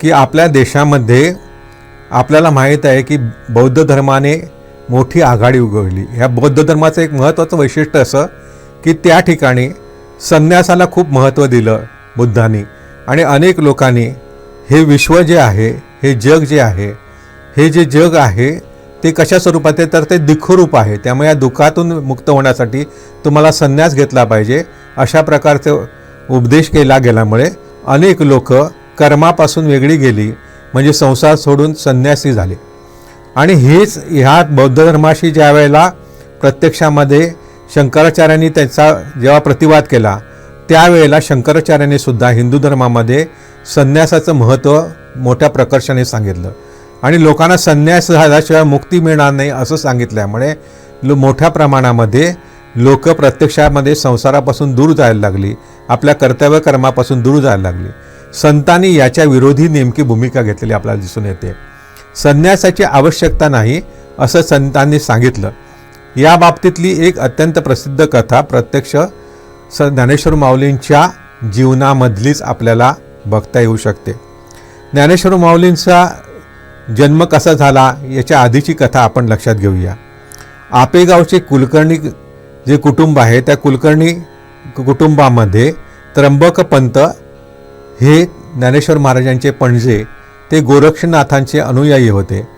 की आपल्या देशामध्ये आपल्याला माहीत आहे की बौद्ध धर्माने मोठी आघाडी उगवली ह्या बौद्ध धर्माचं एक महत्त्वाचं वैशिष्ट्य असं की त्या ठिकाणी संन्यासाला खूप महत्त्व दिलं बुद्धांनी आणि अनेक लोकांनी हे विश्व जे आहे हे जग जे आहे हे जे जग आहे ते कशा स्वरूपात आहे? तर ते दुःखरूप आहे. त्यामुळे या दुःखातून मुक्त होण्यासाठी तुम्हाला संन्यास घेतला पाहिजे. अशा प्रकारचे उपदेश केला गेल्यामुळे अनेक लोक कर्मापासून वेगळी गेली म्हणजे संसार सोडून संन्यासी झाले. आणि हेच ह्या बौद्ध धर्माशी ज्या वेळेला प्रत्यक्षामध्ये शंकराचार्यांनी त्याचा जेव्हा प्रतिवाद केला त्यावेळेला शंकराचार्यांनी सुद्धा हिंदू धर्मामध्ये संन्यासाचं महत्त्व मोठ्या प्रकर्षाने सांगितलं. आणि लोकांना संन्यास झाल्याशिवाय मुक्ती मिळणार नाही असं सांगितल्यामुळे लो मोठ्या प्रमाणामध्ये लोक प्रत्यक्षामध्ये संसारापासून दूर जायला लागली आपल्या कर्तव्य कर्मापासून दूर जायला लागली. संतांनी याच्या विरोधी नेमकी भूमिका घेतलेली आपल्याला दिसून येते. संन्यासाची आवश्यकता नाही असं संतांनी सांगितलं. या बाबतीतली एक अत्यंत प्रसिद्ध कथा प्रत्यक्ष स ज्ञानेश्वर माऊलींच्या जीवनामधलीच आपल्याला बघता येऊ शकते. ज्ञानेश्वर माऊलींचा जन्म कसा झाला याच्या आधीची कथा आपण लक्षात घेऊया. आपेगावचे कुलकर्णी जे कुटुंब आहे त्या कुलकर्णी कुटुंबामध्ये त्र्यंबकपंत हे ज्ञानेश्वर महाराजांचे पणजे ते गोरक्षनाथांचे अनुयायी होते.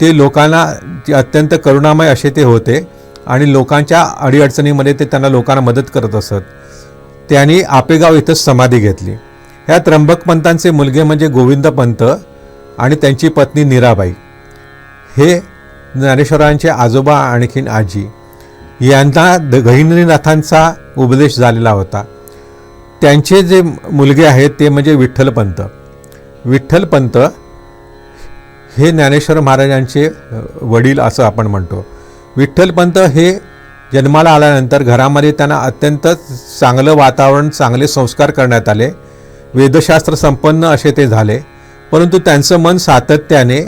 ते लोकांना जे अत्यंत करुणामय असे ते होते आणि लोकांच्या अडीअडचणीमध्ये ते त्यांना लोकांना मदत करत असत. त्यांनी आपेगाव इथंच समाधी घेतली. ह्या त्र्यंबक पंतांचे मुलगे म्हणजे गोविंद पंत आणि त्यांची पत्नी नीराबाई. हे ज्ञानेश्वरांचे आजोबा आणखीन आजी. यांना द गहिनीनाथांचा उपदेश झालेला होता. त्यांचे जे मुलगे आहेत ते म्हणजे विठ्ठलपंत विठ्ठलपंत हे ज्ञानेश्वर महाराजांचे वडील असं आपण म्हणतो. विठ्ठलपंत हे जन्माला आल्यानंतर घरामध्ये त्यांना अत्यंत चांगलं वातावरण चांगले संस्कार करण्यात आले. वेदशास्त्र संपन्न असे ते झाले. परंतु त्यांचं मन सातत्याने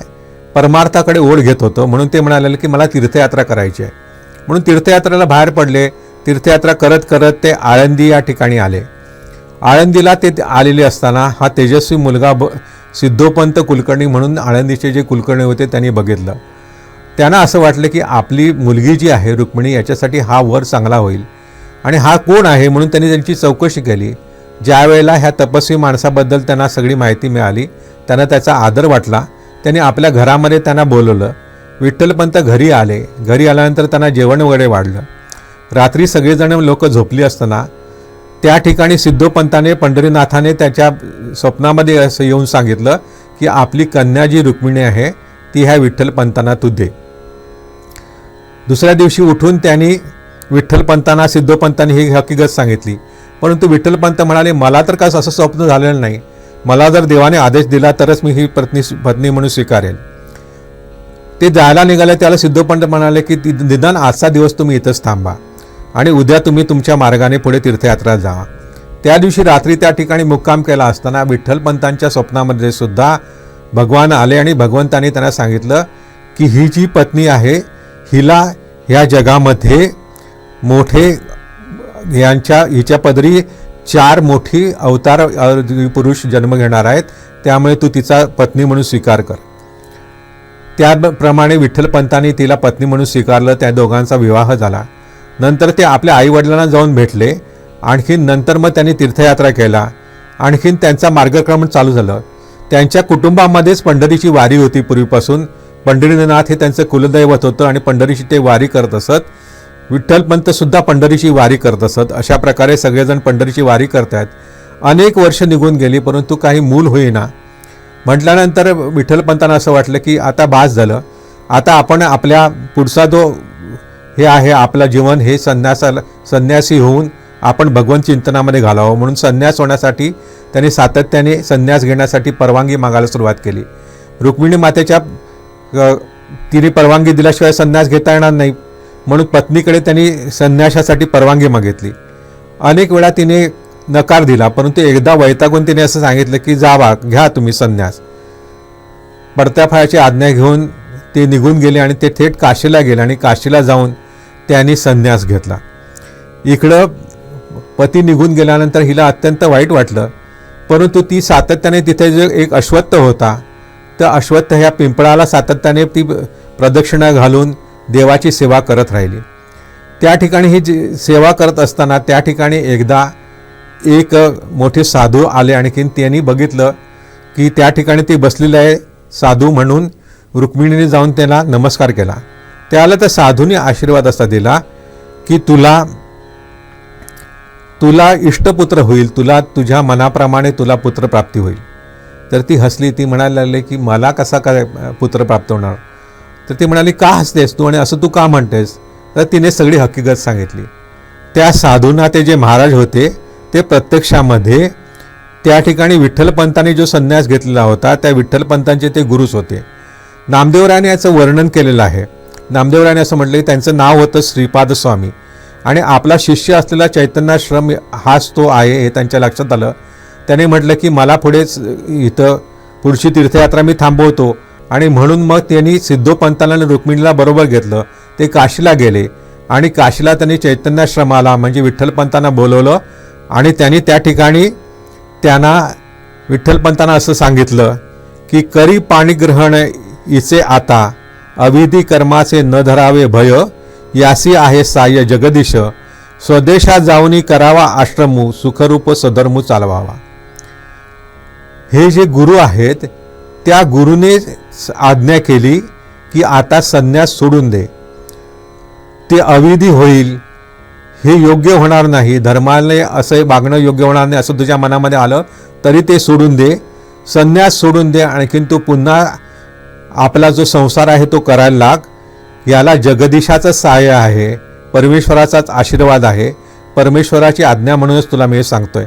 परमार्थाकडे ओढ घेत होतं. म्हणून ते म्हणाले की मला तीर्थयात्रा करायची आहे. म्हणून तीर्थयात्रेला बाहेर पडले. तीर्थयात्रा करत करत ते आळंदी या ठिकाणी आले. आळंदीला ते आलेले असताना हा तेजस्वी मुलगा ब सिद्धोपंत कुलकर्णी म्हणून आळंदीचे जे कुलकर्णी होते त्यांनी बघितलं. त्यांना असं वाटलं की आपली मुलगी जी आहे रुक्मिणी याच्यासाठी हा वर चांगला होईल. आणि हा कोण आहे म्हणून त्यांनी त्यांची चौकशी केली. ज्या वेळेला ह्या तपस्वी माणसाबद्दल त्यांना सगळी माहिती मिळाली त्यांना त्याचा आदर वाटला त्यांनी आपल्या घरामध्ये त्यांना बोलवलं. विठ्ठलपंत घरी आले. घरी आल्यानंतर त्यांना जेवण वगैरे वाढलं. रात्री सगळेजण लोक झोपली असताना त्या ठिकाणी सिद्धोपंताने पंढरीनाथाने त्याच्या स्वप्नामध्ये असं येऊन सांगितलं की आपली कन्या जी रुक्मिणी आहे ती ह्या विठ्ठलपंतांना तू दे. दुसऱ्या दिवशी उठून त्यांनी विठ्ठलपंतांना सिद्धोपंतांनी ही हकीकत सांगितली. परंतु विठ्ठलपंत म्हणाले मला तर काय असं स्वप्न झालेलं नाही. मला जर देवाने आदेश दिला तरच मी ही पत्नी पत्नी म्हणून स्वीकारेल ते जायला निघाले त्याला सिद्धोपंत म्हणाले की निदान आजचा दिवस तुम्ही इथंच थांबा. आणि उद्या तुम्ही तुमच्या मार्गाने पुढे तीर्थयात्रा जावा त्या दिवशी रात्री त्या ठिकाणी मुक्काम केला असताना विठ्ठलपंतांच्या स्वप्नामध्ये सुद्धा भगवान आले आणि भगवंतांनी त्यांना सांगितलं की ही जी पत्नी आहे हिला ह्या जगामध्ये मोठे यांच्या हिच्या पदरी चार मोठी अवतार पुरुष जन्म घेणार आहेत. त्यामुळे तू तिचा पत्नी म्हणून स्वीकार कर. त्याप्रमाणे विठ्ठलपंतांनी तिला पत्नी म्हणून स्वीकारलं. त्या दोघांचा विवाह झाला. नंतर ते आपल्या आईवडिलांना जाऊन भेटले. आणखीन नंतर मग त्यांनी तीर्थयात्रा केला. आणखीन त्यांचा मार्गक्रमण चालू झालं. त्यांच्या कुटुंबामध्येच पंढरीची वारी होती पूर्वीपासून. पंढरीनाथ हे त्यांचं कुलदैवत होतं आणि पंढरीची ते वारी करत असत. विठ्ठलपंतसुद्धा पंढरीची वारी करत असत. अशा प्रकारे सगळेजण पंढरीची वारी करतायत. अनेक वर्ष निघून गेली परंतु काही मूल होईना. म्हटल्यानंतर विठ्ठलपंतांना असं वाटलं की आता बास झालं. आता आपण आपल्या पुढचा जो हे आहे आपलं जीवन हे संन्यासाला संन्यासी होऊन आपण भगवंत चिंतनामध्ये घालावं. म्हणून संन्यास होण्यासाठी त्यांनी सातत्याने संन्यास घेण्यासाठी परवानगी मागायला सुरुवात केली. रुक्मिणी मातेच्या तिने परवानगी दिल्याशिवाय संन्यास घेता येणार नाही. म्हणून पत्नीकडे त्यांनी संन्यासासाठी परवानगी मागितली. अनेक वेळा तिने नकार दिला परंतु एकदा वैतागून तिने असं सांगितलं की जावा घ्या तुम्ही संन्यास. पडत्या फळाची आज्ञा घेऊन ते निघून गेले आणि ते थेट काशीला गेले आणि काशीला जाऊन त्यांनी संन्यास घेतला. इकडं पती निघून गेल्यानंतर हिला अत्यंत वाईट वाटलं परंतु ती सातत्याने तिथे जे एक अश्वत्थ होता तर अश्वत्थ ह्या पिंपळाला सातत्याने ती प्रदक्षिणा घालून देवाची सेवा करत राहिली. त्या ठिकाणी ही जी सेवा करत असताना त्या ठिकाणी एकदा एक मोठे साधू आले आणखीन त्यांनी बघितलं की त्या ठिकाणी ती बसलेली आहे साधू म्हणून रुक्मिणीने जाऊन त्याला नमस्कार केला. त्याला त्या साधूने आशीर्वाद असा दिला की तुला तुला इष्टपुत्र होईल तुला तुझ्या मनाप्रमाणे तुला पुत्रप्राप्ती होईल. तर ती हसली ती म्हणायला लागली की मला कसा काय पुत्र प्राप्त होणार? तर ती म्हणाली का हसतेस तू आणि असं तू का म्हणतेस? तर तिने सगळी हकीकत सांगितली. त्या साधूंना ते जे महाराज होते ते प्रत्यक्षामध्ये त्या ठिकाणी विठ्ठलपंतांनी जो संन्यास घेतलेला होता त्या विठ्ठलपंतांचे ते गुरुच होते. नामदेवरायाने याचं वर्णन केलेलं आहे. नामदेवरायाने असं म्हटलं की त्यांचं नाव होतं श्रीपाद स्वामी आणि आपला शिष्य असलेला चैतन्याश्रम हाच तो आहे हे त्यांच्या लक्षात आलं. त्याने म्हटलं की मला पुढेच इथं पुढची तीर्थयात्रा मी थांबवतो. आणि म्हणून मग त्यांनी सिद्धोपंताला आणि रुक्मिणीला बरोबर घेतलं. ते काशीला गेले. आणि काशीला त्यांनी चैतन्याश्रमाला म्हणजे विठ्ठलपंतांना बोलवलं. आणि त्यांनी त्या ठिकाणी त्यांना विठ्ठलपंतांना असं सांगितलं की करी पाणीग्रहण इचे आता अविधी कर्माचे न धरावे भय यासी आहे साय जगदीश. स्वदेशा जाऊनी करावा आश्रमू सुखरूप सदर्मू चालवावा. हे जे गुरु आहेत त्या गुरुने आज्ञा केली की आता संन्यास सोडून दे. ते अविधी होईल हे योग्य होणार नाही. धर्माने असं वागणं योग्य होणार नाही असं तुझ्या मनामध्ये आलं तरी ते सोडून दे. संन्यास सोडून दे आणखीन तू पुन्हा आपला जो संसार आहे तो करायला लाग. याला जगदीशाचं सहाय्य आहे परमेश्वराचाच आशीर्वाद आहे परमेश्वराची आज्ञा म्हणूनच तुला मी हे सांगतोय.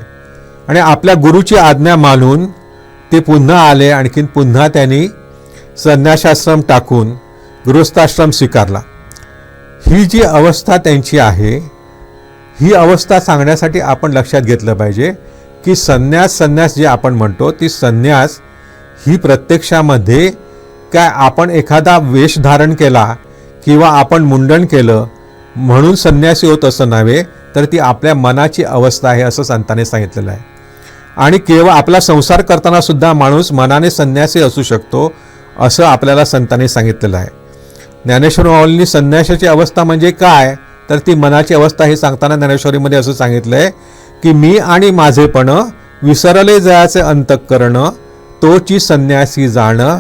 आणि आपल्या गुरुची आज्ञा मानून ते पुन्हा आले आणखीन पुन्हा त्यांनी संन्यासाश्रम टाकून गृहस्थाश्रम स्वीकारला. ही जी अवस्था त्यांची आहे ही अवस्था सांगण्यासाठी आपण लक्षात घेतलं पाहिजे की संन्यास संन्यास जे आपण म्हणतो ती संन्यास ही प्रत्यक्षामध्ये काय आपण एखादा वेश धारण केला किंवा आपण मुंडन केलं म्हणून संन्यासी होत असं नव्हे तर ती आपल्या मनाची अवस्था आहे असं संतांनी सांगितलेलं आहे. आणि केवळ आपला संसार करताना सुद्धा माणूस मनाने संन्यासी असू शकतो असं आपल्याला संतांनी सांगितलेलं आहे. ज्ञानेश्वर माऊलींनी संन्यासाची अवस्था म्हणजे काय? तर ती मनाची अवस्था हे सांगताना ज्ञानेश्वरीमध्ये असं सांगितलं आहे की मी आणि माझेपण विसरले जयाचे अंतःकरण तोची संन्यासी जाणं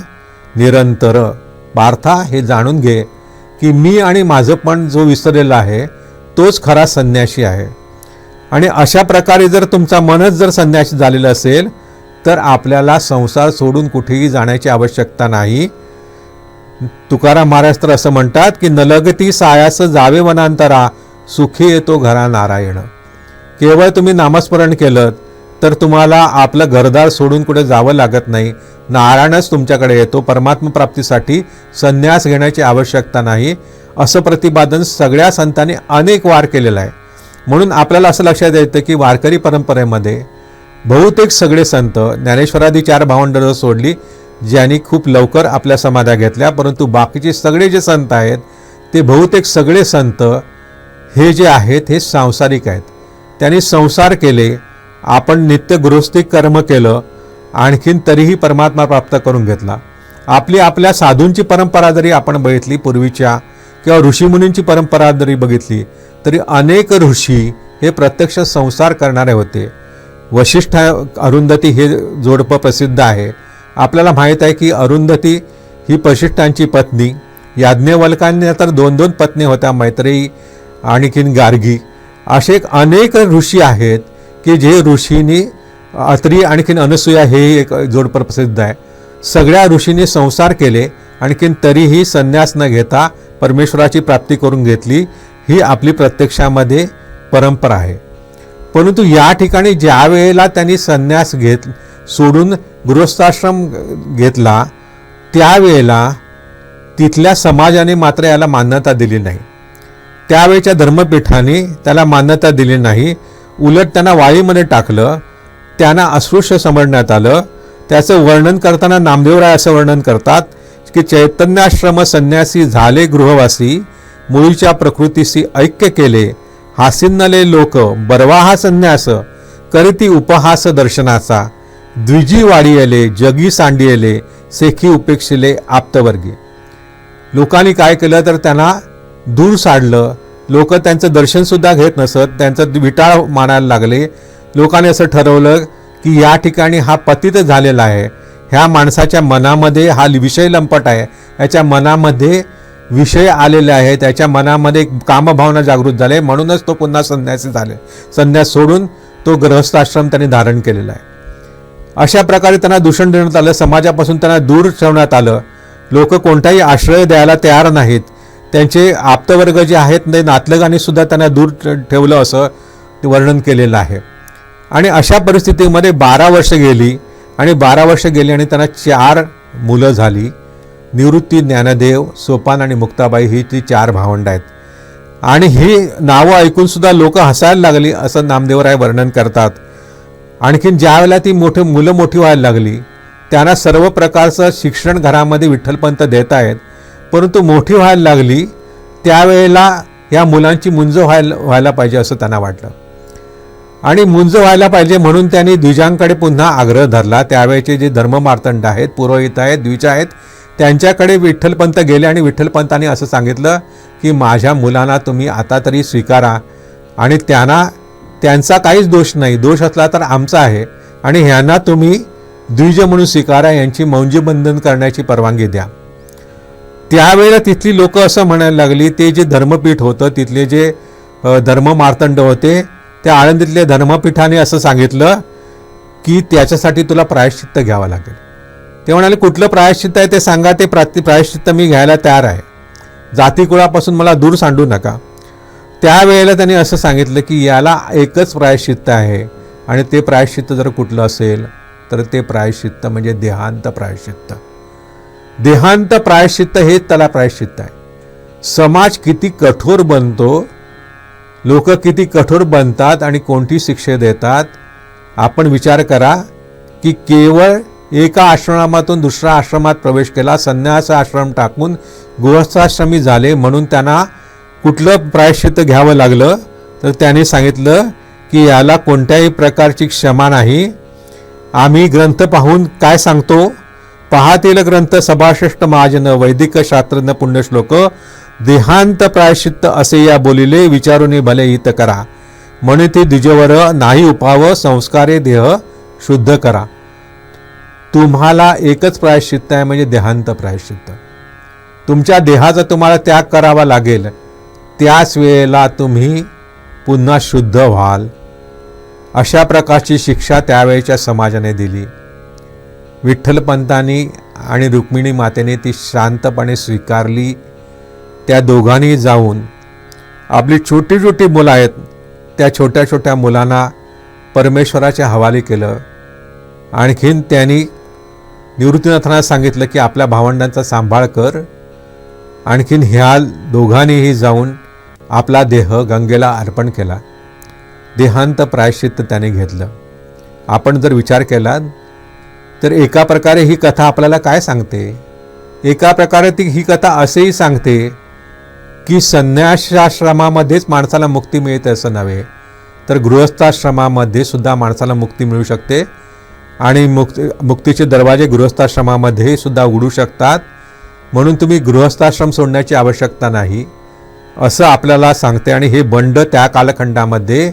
निरंतर. पार्था हे जाणून घे की मी आणि माझं पण जो विसरलेला आहे तोच खरा संन्यासी आहे. आणि अशा प्रकारे जर तुमचा मनच जर संन्यासी झालेला असेल तर आपल्याला संसार सोडून कुठेही जाण्याची आवश्यकता नाही. तुकाराम महाराज तर असं म्हणतात की नलगती सायास जावे वनांतरा सुखी येतो घरा नारायण. केवळ तुम्ही नामस्मरण केलं तर तुम्हाला आपलं घरदार सोडून कुठे जावं लागत नाही. नारायणच तुमच्याकडे येतो. परमात्मप्राप्तीसाठी संन्यास घेण्याची आवश्यकता नाही. असं प्रतिपादन सगळ्या संतांनी अनेक वार केलेलं आहे. म्हणून आपल्याला असं लक्षात येतं की वारकरी परंपरेमध्ये बहुतेक सगळे संत ज्ञानेश्वरादी चार भावंडं सोडली ज्यांनी खूप लवकर आपल्या समाध्या घेतल्या परंतु बाकीचे सगळे जे संत आहेत ते बहुतेक सगळे संत हे जे आहेत हे सांसारिक आहेत. त्यांनी संसार केले आपण नित्य गृहस्थी कर्म केलं आणखीन तरीही परमात्मा प्राप्त करून घेतला. आपली आपल्या साधूंची परंपरा जरी आपण बघितली पूर्वीच्या किंवा ऋषीमुनींची परंपरा जरी बघितली तरी अनेक ऋषी हे प्रत्यक्ष संसार करणारे होते. वशिष्ठ अरुंधती हे जोडपं प्रसिद्ध आहे. आपल्याला माहीत आहे की अरुंधती ही वशिष्ठांची पत्नी याज्ञवल्कांनी तर दोन दोन पत्नी होत्या मैत्रेयी आणखीन गार्गी असे अनेक ऋषी आहेत की जे ऋषींनी अत्री आणखीन अनसूया हे एक जोडपर प्रसिद्ध आहे. सगळ्या ऋषींनी संसार केले आणखीन तरीही संन्यास न घेता परमेश्वराची प्राप्ती करून घेतली ही आपली प्रत्यक्षामध्ये परंपरा आहे. परंतु या ठिकाणी ज्या वेळेला त्यांनी संन्यास घेत सोडून गृहस्थाश्रम घेतला त्यावेळेला तिथल्या समाजाने मात्र याला मान्यता दिली नाही. त्यावेळेच्या धर्मपीठाने त्याला मान्यता दिली नाही उलट त्यांना वाळीमध्ये टाकलं त्यांना अस्पृश्य समजण्यात आलं. त्याचं वर्णन करताना नामदेवराय असं वर्णन करतात की चैतन्याश्रम संन्यासी झाले गृहवासी मुळीच्या प्रकृतीशी ऐक्य केले हासिन्नले लोक बरवा हा संन्यास करीती उपहास दर्शनाचा द्विजी वाढीयले जगी सांडियले सेखी उपेक्षिले आप्तवर्गी लोकांनी काय केलं तर त्यांना दूर साडलं लोक त्यांचं दर्शनसुद्धा घेत नसत त्यांचं विटाळ मानायला लागले. लोकांनी असं ठरवलं की या ठिकाणी हा पतित झालेला आहे. ह्या माणसाच्या मनामध्ये हा विषय लंपट आहे. याच्या मनामध्ये विषय आलेले आहेत. त्याच्या मनामध्ये एक कामभावना जागृत झाले. म्हणूनच तो पुन्हा संन्यासी झाले. संन्यास सोडून तो गृहस्थाश्रम त्यांनी धारण केलेला आहे. अशा प्रकारे त्यांना दूषण देण्यात आलं. समाजापासून त्यांना दूर ठेवण्यात आलं. लोक कोणताही आश्रय द्यायला तयार नाहीत. त्यांचे आप्तवर्ग जे आहेत ते नातलगांनी सुद्धा त्यांना दूर ठेवलं असं ते वर्णन केलेलं आहे. आणि अशा परिस्थितीमध्ये बारा वर्ष गेली आणि बारा वर्ष गेली आणि त्यांना चार मुलं झाली. निवृत्ती ज्ञानदेव सोपान आणि मुक्ताबाई ही ती चार भावंड आहेत. आणि ही नावं ऐकून सुद्धा लोक हसायला लागली असं नामदेवराय वर्णन करतात. आणखीन ज्या वेळेला ती मोठी मुलं मोठी व्हायला लागली त्यांना सर्व प्रकारचं शिक्षण घरामध्ये विठ्ठलपंत देत आहेत. परंतु मोठी व्हायला लागली त्यावेळेला या मुलांची मुंज व्हायला व्हायला पाहिजे असं त्यांना वाटलं. आणि मुंज व्हायला पाहिजे म्हणून त्यांनी द्विजांकडे पुन्हा आग्रह धरला. त्यावेळेचे जे धर्ममार्तंड आहेत पुरोहित आहेत द्विज आहेत त्यांच्याकडे विठ्ठलपंत गेले आणि विठ्ठलपंतांनी असं सांगितलं की माझ्या मुलांना तुम्ही आता तरी स्वीकारा आणि त्यांना त्यांचा काहीच दोष नाही. दोष असला तर आमचा आहे आणि ह्यांना तुम्ही द्विज म्हणून स्वीकारा. यांची मौंजीबंधन करण्याची परवानगी द्या. त्यावेळेला तिथली लोक असं म्हणायला लागली ते जे धर्मपीठ होतं तिथले जे धर्म मार्तंड होते त्या आळंदीतल्या धर्मपीठाने असं सांगितलं की त्याच्यासाठी तुला प्रायश्चित्त घ्यावं लागेल. ते म्हणाले कुठलं प्रायश्चित्त आहे ते सांगा ते प्राति प्रायश्चित्त मी घ्यायला तयार आहे. जातीकुळापासून मला दूर सांडू नका. त्यावेळेला त्यांनी असं सांगितलं की याला एकच प्रायश्चित्त आहे आणि ते प्रायश्चित्त जर कुठलं असेल तर ते प्रायश्चित्त म्हणजे देहांत प्रायश्चित्त. देहांत प्रायश्चित्त हे त्याला प्रायश्चित्त आहे. समाज किती कठोर बनतो लोक किती कठोर बनतात आणि कोणती शिक्षे देतात आपण विचार करा की केवळ एका आश्रमातून दुसऱ्या आश्रमात प्रवेश केला संन्यास आश्रम टाकून गृहस्थाश्रमी झाले म्हणून त्यांना कुठलं प्रायश्चित्त घ्यावं लागलं तर त्याने सांगितलं की याला कोणत्याही प्रकारची क्षमा नाही. आम्ही ग्रंथ पाहून काय सांगतो? पाहतील ग्रंथ सभाश्रेष्ठ महाजन वैदिक शास्त्रज्ञ पुण्यश्लोक देहांत प्रायश्चित्त असे या बोलिले विचारून भले हित करा. म्हणून ते द्विजवर नाही उपाव संस्कारे देह शुद्ध करा. तुम्हाला एकच प्रायश्चित्त आहे म्हणजे देहांत प्रायश्चित्त. तुमच्या देहाचा तुम्हाला त्याग करावा लागेल. त्याच वेळेला तुम्ही पुन्हा शुद्ध व्हाल. अशा प्रकारची शिक्षा त्यावेळेच्या समाजाने दिली. विठ्ठलपंतांनी आणि रुक्मिणी मातेने ती शांतपणे स्वीकारली. त्या दोघांनी जाऊन आपली छोटी छोटी मुलं आहेत त्या छोट्या छोट्या मुलांना परमेश्वराच्या हवाली केलं. आणखीन त्यांनी निवृत्तीनाथांना सांगितलं की आपल्या भावंडांचा सांभाळ कर. आणखीन ह्या दोघांनीही जाऊन आपला देह गंगेला अर्पण केला. देहांत प्रायश्चित्त त्याने घेतलं. आपण जर विचार केला तर एका प्रकारे ही कथा आपल्याला काय सांगते? एका प्रकारे ती ही कथा असेही सांगते की संन्यासाश्रमामध्येच माणसाला मुक्ती मिळते असं नव्हे तर गृहस्थाश्रमामध्ये सुद्धा माणसाला मुक्ती मिळू शकते आणि मुक्ती मुक्तीचे दरवाजे गृहस्थाश्रमामध्ये सुद्धा उघडू शकतात. म्हणून तुम्ही गृहस्थाश्रम सोडण्याची आवश्यकता नाही असं आपल्याला सांगते. आणि हे बंड त्या कालखंडामध्ये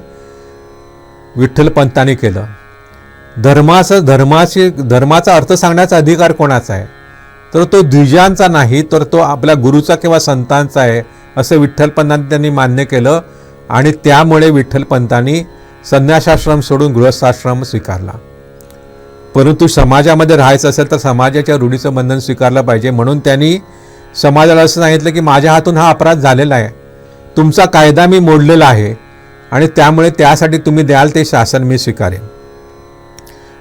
विठ्ठलपंतांनी केलं. धर्माचं धर्माशी धर्माचा अर्थ सांगण्याचा अधिकार कोणाचा आहे? तर तो द्विजांचा नाही तर तो आपल्या गुरुचा किंवा संतांचा आहे असं विठ्ठलपंतांनी त्यांनी मान्य केलं. आणि त्यामुळे विठ्ठलपंतांनी संन्यासाश्रम सोडून गृहस्थाश्रम स्वीकारला. परंतु समाजामध्ये राहायचं असेल तर समाजाच्या रूढीचं बंधन स्वीकारलं पाहिजे. म्हणून त्यांनी समाजाला असं सांगितलं की माझ्या हातून हा अपराध झालेला आहे. तुमचा कायदा मी मोडलेला आहे. आणि त्यामुळे त्यासाठी तुम्ही द्याल ते शासन मी स्वीकारेन.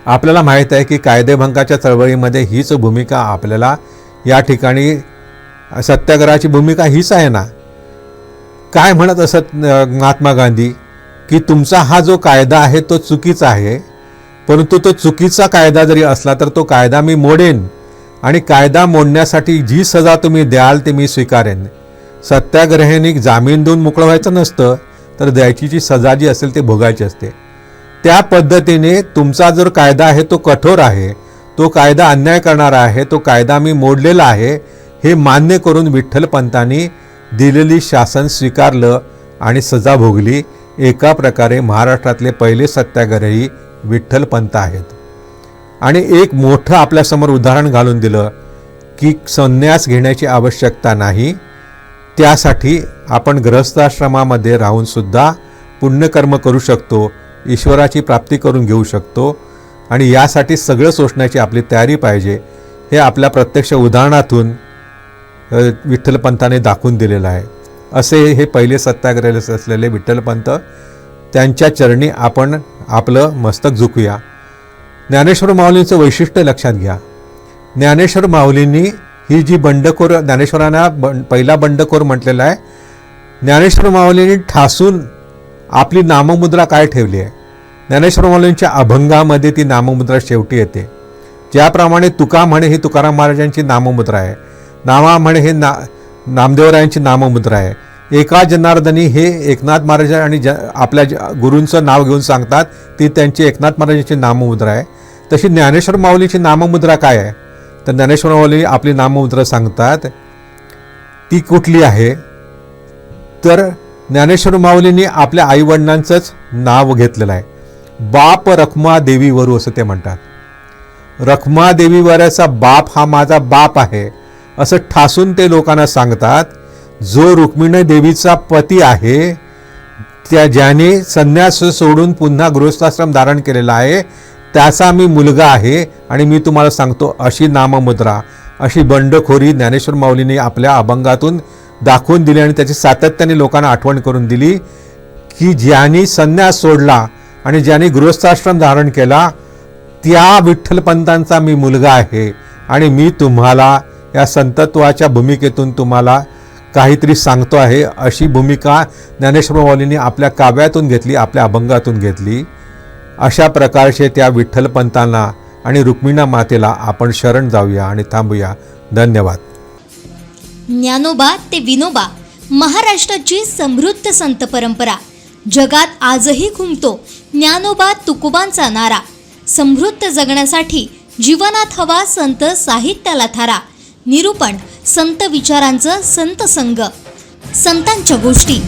आपल्याला माहीत आहे की कायदेभंगाच्या चळवळीमध्ये हीच भूमिका आपल्याला या ठिकाणी सत्याग्रहाची भूमिका हीच आहे ना? काय म्हणत असत महात्मा गांधी? की तुमचा हा जो कायदा आहे तो चुकीचा आहे परंतु तो चुकीचा कायदा जरी असला तर तो कायदा मी मोडेन. आणि कायदा मोडण्यासाठी जी सजा तुम्ही द्याल ते मी स्वीकारेन. सत्याग्रहाने जामीन देऊन मोकळं व्हायचं नसतं तर द्यायची जी सजा जी असेल ते भोगायची असते. त्या पद्धतीने तुमचा जर कायदा आहे तो कठोर आहे तो कायदा अन्याय करणारा आहे तो कायदा मी मोडलेला आहे हे मान्य करून विठ्ठलपंतांनी दिलेली शासन स्वीकारलं आणि सजा भोगली. एका प्रकारे महाराष्ट्रातले पहिले सत्याग्रही विठ्ठलपंत आहेत. आणि एक मोठं आपल्यासमोर उदाहरण घालून दिलं की संन्यास घेण्याची आवश्यकता नाही. त्यासाठी आपण ग्रहस्थाश्रमामध्ये राहूनसुद्धा पुण्यकर्म करू शकतो. ईश्वराची प्राप्ती करून घेऊ शकतो आणि यासाठी सगळं सोसण्याची आपली तयारी पाहिजे हे आपल्या प्रत्यक्ष उदाहरणातून विठ्ठलपंथाने विठ्ठलपंताने दाखवून दिलेलं आहे. असे हे पहिले सत्याग्रह असलेले विठ्ठलपंत त्यांच्या चरणी आपण आपलं मस्तक झुकूया. ज्ञानेश्वर माऊलींचं वैशिष्ट्य लक्षात घ्या. ज्ञानेश्वर माऊलींनी ही जी बंडखोर ज्ञानेश्वरांना बं पहिला बंडखोर म्हटलेला आहे ज्ञानेश्वर माऊलींनी ठासून आपली नाममुद्रा काय ठेवली आहे? ज्ञानेश्वर माऊलींच्या अभंगामध्ये ती नाममुद्रा शेवटी येते. ज्याप्रमाणे तुका म्हणे ही तुकाराम महाराजांची नाममुद्रा आहे. नामा म्हणे हे ना नामदेवरायांची नाममुद्रा आहे. एका जनार्दनी हे एकनाथ महाराज आणि ज आपल्या ज गुरूंचं नाव घेऊन सांगतात ती त्यांची एकनाथ महाराजांची नाममुद्रा आहे. तशी ज्ञानेश्वर माऊलीची नाममुद्रा काय आहे? तर ज्ञानेश्वर माऊली आपली नाममुद्रा सांगतात ती कुठली आहे? तर ज्ञानेश्वर माऊलींनी आपल्या आईवडिलांचंच नाव घेतलेलं आहे. बाप रखमा देवीवरू असं ते म्हणतात. रखमा देवीवराचा बाप हा माझा बाप आहे असं ठासून ते लोकांना सांगतात जो रुक्मिणी देवीचा पती आहे त्या ज्याने संन्यास सोडून पुन्हा गृहस्थाश्रम धारण केलेला आहे त्याचा मी मुलगा आहे आणि मी तुम्हाला सांगतो अशी नाममुद्रा अशी बंडखोरी ज्ञानेश्वर माऊलीने आपल्या अभंगातून दाखवून दिली आणि त्याची सातत्याने लोकांना आठवण करून दिली की ज्यांनी संन्यास सोडला आणि ज्यांनी गृहस्थाश्रम धारण केला त्या विठ्ठलपंतांचा मी मुलगा आहे आणि मी तुम्हाला या संतत्वाच्या भूमिकेतून तुम्हाला काहीतरी सांगतो आहे. अशी भूमिका ज्ञानेश्वर माऊलींनी आपल्या काव्यातून घेतली आपल्या अभंगातून घेतली. अशा प्रकारचे त्या विठ्ठलपंतांना आणि रुक्मिणा मातेला आपण शरण जाऊया आणि थांबूया. धन्यवाद. ज्ञानोबा ते विनोबा महाराष्ट्राची समृद्ध संत परंपरा. जगात आजही घुमतो ज्ञानोबा तुकोबांचा नारा. समृद्ध जगण्यासाठी जीवनात हवा संत साहित्याला थारा. निरूपण संत विचारांचं संत संग संतांच्या गोष्टी.